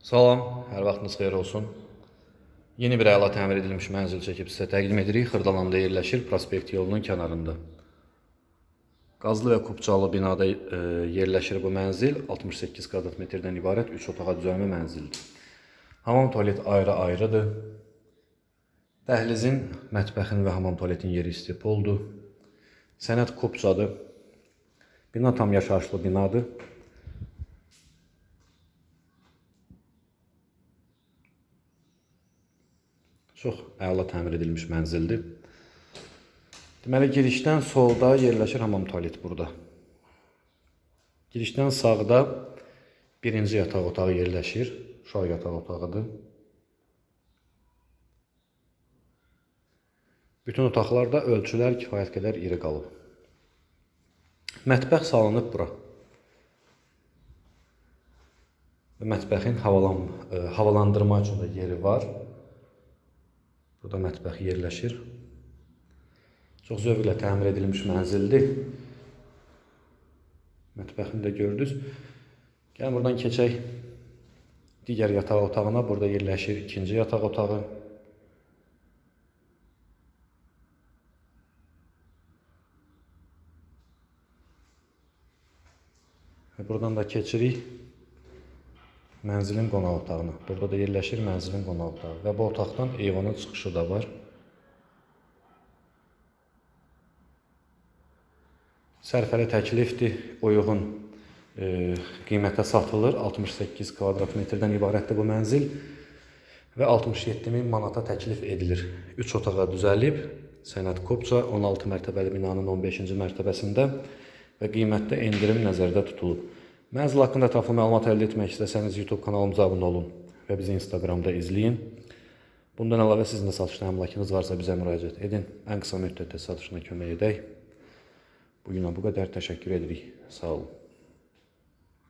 Salam, hər vaxtınız xeyir olsun. Yeni bir əla təmir edilmiş mənzil çəkib sizə təqdim edirik. Xırdalanda yerləşir, prospekt yolunun kənarında. Qazlı və kubcalı binada e, yerləşir bu mənzil. 68 kvadrat metrdən ibarət 3 otağa düzəlmə mənzildir. Hamam tualet ayrı-ayrıdır. Dəhlizin, mətbəxin və hamam tualetin yeri istipoldur. Sənət kubcadır. Bina tam yaşayışlı binadır. Çox əla təmir edilmiş mənzildir. Deməli girişdən solda yerləşir hamam tualet burada. Girişdən sağda birinci yataq otağı yerləşir. Uşaq yataq otağıdır. Bütün otaqlarda ölçülər kifayət qədər iri qalıb. Mətbəx salınıb bura. Mətbəxin havalan, e, havalandırma üçün də yeri var. Burada mətbəx yerləşir. Çox zövqlə təmir edilmiş mənzildir. Mətbəxini də gördünüz. Gəlin buradan keçək digər yataq otağına. Burada yerləşir ikinci yataq otağı. Buradan da keçirik mənzilin qonaq otağına. Burada da yerləşir mənzilin qonaq otağı və bu otaqdan eyvanın çıxışı da var. Sərfəli təklifdir, uyğun e, qiymətə satılır. 68 kvadrat metrdən ibarətdir bu mənzil və 67 min manata təklif edilir. 3 otağa düzəlib, sənət kopça 16 mərtəbəli binanın 15-ci mərtəbəsində və qiymətdə endirim nəzərdə tutulub. Mənzil haqqında ətraflı məlumat əldə etmək istəsəniz YouTube kanalımıza abunə olun və bizi Instagramda izləyin. Bundan əlavə sizin də satışda əmlakınız varsa bizə müraciət edin. Ən qısa müddətdə satışına kömək edək. Bu günə bu qədər təşəkkür edirik. Sağ olun.